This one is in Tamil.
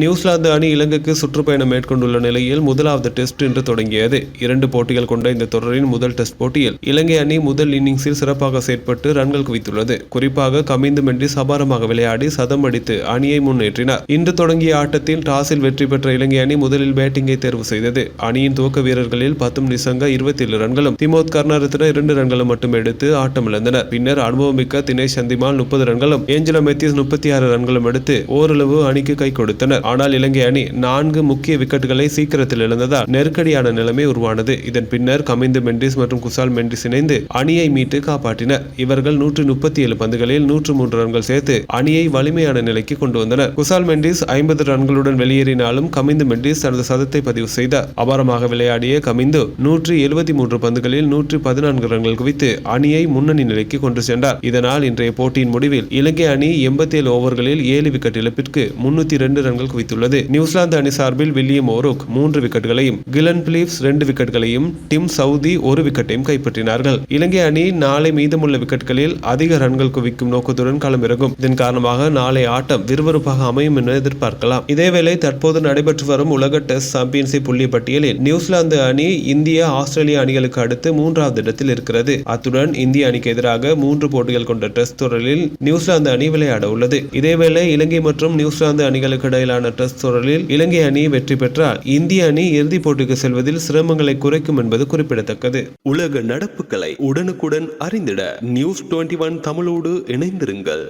நியூசிலாந்து அணி இலங்கைக்கு சுற்றுப்பயணம் மேற்கொண்டுள்ள நிலையில் முதலாவது டெஸ்ட் இன்று தொடங்கியது. இரண்டு போட்டிகள் கொண்ட இந்த தொடரின் முதல் டெஸ்ட் போட்டியில் இலங்கை அணி முதல் இன்னிங்ஸில் சிறப்பாக செயற்பட்டு ரன்கள் குவித்துள்ளது. குறிப்பாக கமிந்து சபாரமாக விளையாடி சதம் அடித்து அணியை முன்னேற்றினார். இன்று தொடங்கிய ஆட்டத்தில் டாஸில் வெற்றி பெற்ற இலங்கை அணி முதலில் பேட்டிங்கை தேர்வு செய்தது. அணியின் துவக்க வீரர்களில் பத்தும் நிசங்க இருபத்தி ஏழு ரன்களும் திமோத் கர்ணரத்ன இரண்டு ரன்களும் மட்டும் எடுத்து ஆட்டமிழந்தனர். பின்னர் அனுபவமிக்க தினேஷ் சந்திமால் முப்பது ரன்களும் ஏஞ்சலா மெத்திஸ் முப்பத்தி ஆறு ரன்களும் எடுத்து ஓரளவு அணிக்கு கை கொடுத்தனர். ஆனால் இலங்கை அணி நான்கு முக்கிய விக்கெட்டுகளை சீக்கிரத்தில் இழந்ததால் நெருக்கடியான நிலைமை உருவானது. இதன் பின்னர் கமிந்து மெண்டிஸ் மற்றும் குசால் மெண்டிஸ் இணைந்து அணியை மீட்டு காப்பாற்றினர். இவர்கள் நூற்று முப்பத்தி ஏழு பந்துகளில் நூற்று மூன்று ரன்கள் சேர்த்து அணியை வலிமையான நிலைக்கு கொண்டு வந்தனர். குசால் மெண்டிஸ் ஐம்பது ரன்களுடன் வெளியேறினாலும் கமிந்து மெண்டிஸ் தனது சதத்தை பதிவு செய்தார். அபாரமாக விளையாடிய கமிந்து நூற்றி எழுபத்தி மூன்று பந்துகளில் நூற்றி பதினான்கு ரன்கள் குவித்து அணியை முன்னணி நிலைக்கு கொண்டு சென்றார். இதனால் இன்றைய போட்டியின் முடிவில் இலங்கை அணி எண்பத்தி ஏழு ஓவர்களில் ஏழு விக்கெட் இழப்பிற்கு முன்னூத்தி இரண்டு ரன்கள் குவித்துள்ளது நியூசிலாந்து அணி சார்பில் வில்லியம் ஓரோக் மூன்று விக்கெட்டுகளையும் கிலன் பிலிப்ஸ் ரெண்டு விக்கெட்டுகளையும் டிம் சவுதி ஒரு விக்கெட்டையும் கைப்பற்றினார்கள். இலங்கை அணி நாளை மீதமுள்ள விக்கெட்டுகளில் அதிக ரன்கள் குவிக்கும் நோக்கத்துடன் களமிறங்கும். இதன் காரணமாக நாளை ஆட்டம் விறுவிறுப்பாக அமையும் என எதிர்பார்க்கலாம். இதேவேளை தற்போது நடைபெற்று வரும் உலக டெஸ்ட் சாம்பியன்ஷிப் புள்ளி பட்டியலில் நியூசிலாந்து அணி இந்தியா ஆஸ்திரேலிய அணிகளுக்கு அடுத்து மூன்றாவது இடத்தில் இருக்கிறது. அத்துடன் இந்திய அணிக்கு எதிராக மூன்று போட்டிகள் கொண்ட டெஸ்ட் தொடரில் நியூசிலாந்து அணி விளையாட உள்ளது இதேவேளை இலங்கை மற்றும் நியூசிலாந்து அணிகளுக்கு இடையிலான இடையிலான டெஸ்ட் தொடரில் இலங்கை அணி வெற்றி பெற்றால் இந்திய அணி இறுதிப் போட்டிக்கு செல்வதில் சிரமங்களை குறைக்கும் என்பது குறிப்பிடத்தக்கது. உலக நடப்புகளை உடனுக்குடன் அறிந்திட நியூஸ் டுவெண்ட்டி ஒன் தமிழோடு இணைந்திருங்கள்.